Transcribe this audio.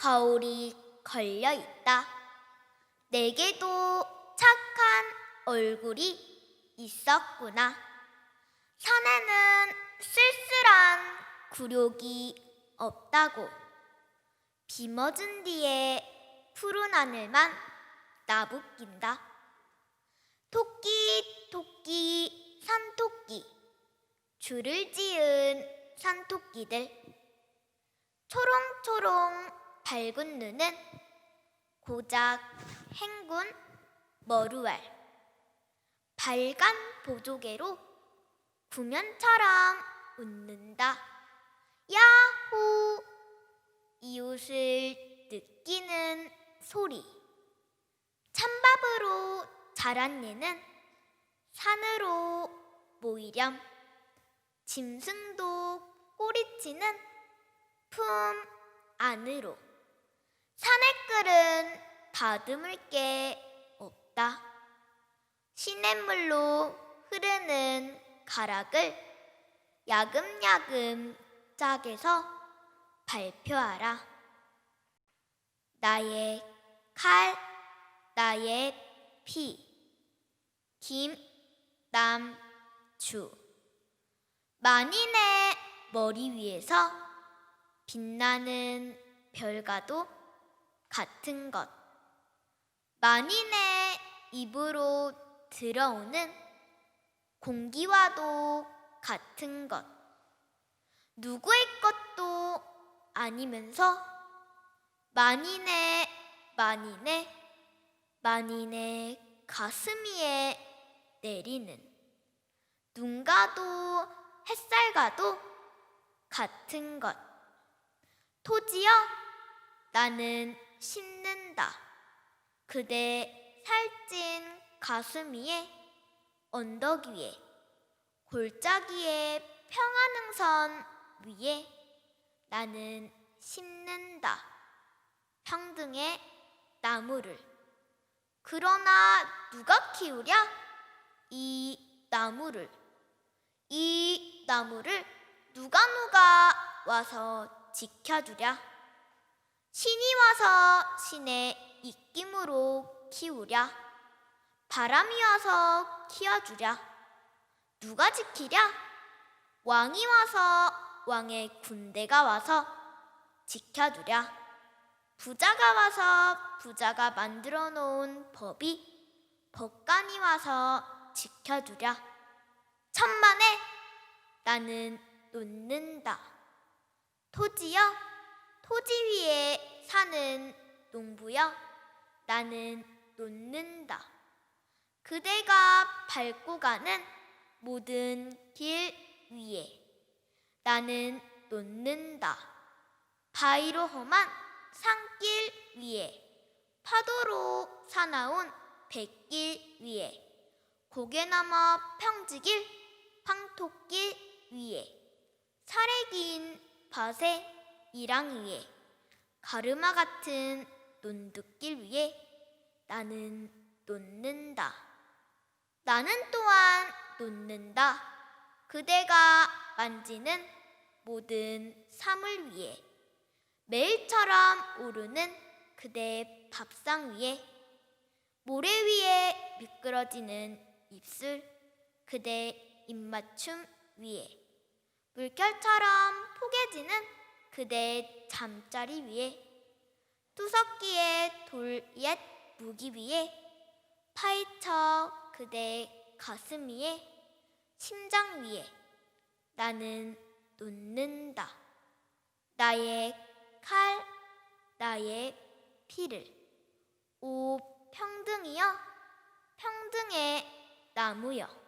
거울이 걸려 있다. 내게도 착한 얼굴이 있었구나. 산에는 쓸쓸한 굴욕이 없다고. 비 멎은 뒤에 푸른 하늘만 나부낀다. 토끼, 토끼, 산토끼. 줄을 지은 산토끼들. 초롱초롱 밝은 눈은 고작 행군 머루알. 발간 보조개로 구면처럼 웃는다. 야호! 이웃을 느끼는 소리. 찬밥으로 자란 얘는 산으로 모이렴. 짐승도 꼬리치는 품 안으로. 산의 끓은 다듬을 게 없다. 시냇물로 흐르는 가락을 야금야금 짝에서 발표하라. 나의 칼, 나의 피, 김 남 주. 만인의 머리 위에서 빛나는 별과도 같은 것. 만인의 입으로 들어오는 공기와도 같은 것. 누구의 것도 아니면서 만인의 만인의 만인의 가슴 위에 내리는 눈과도 햇살과도 같은 것. 토지여 나는 심는다. 그대 살찐 가슴 위에 언덕 위에 골짜기의 평안흥선 위에 나는 심는다. 평등의 나무를. 그러나 누가 키우랴? 이 나무를. 이 나무를 누가 누가 와서 지켜주랴? 신이 와서 신의 입김으로 키우랴? 바람이 와서 키워주랴? 누가 지키랴? 왕이 와서 왕의 군대가 와서 지켜주랴? 부자가 와서 부자가 만들어 놓은 법이 법관이 와서 지켜주랴? 천만에 나는 놓는다. 토지여, 토지 위에 사는 농부여, 나는 놓는다. 그대가 밟고 가는 모든 길 위에 나는 놓는다. 바위로 험한 산길 위에 파도로 사나운 백길 위에 고개 넘어 평지길 황토길 위에 살에 긴 밭의 이랑 위에 가르마 같은 논둑길 위에 나는 놓는다. 나는 또한 놓는다. 그대가 만지는 모든 사물 위에 매일처럼 오르는 그대 밥상 위에 모래 위에 미끄러지는 입술 그대 입맞춤 위에 물결처럼 포개지는 그대 잠자리 위에 투석기의 돌 옛 무기 위에 파헤쳐 그대 가슴 위에 심장 위에 나는 놓는다. 나의 칼, 나의 피를. 오 평등이여, 평등의 나무여.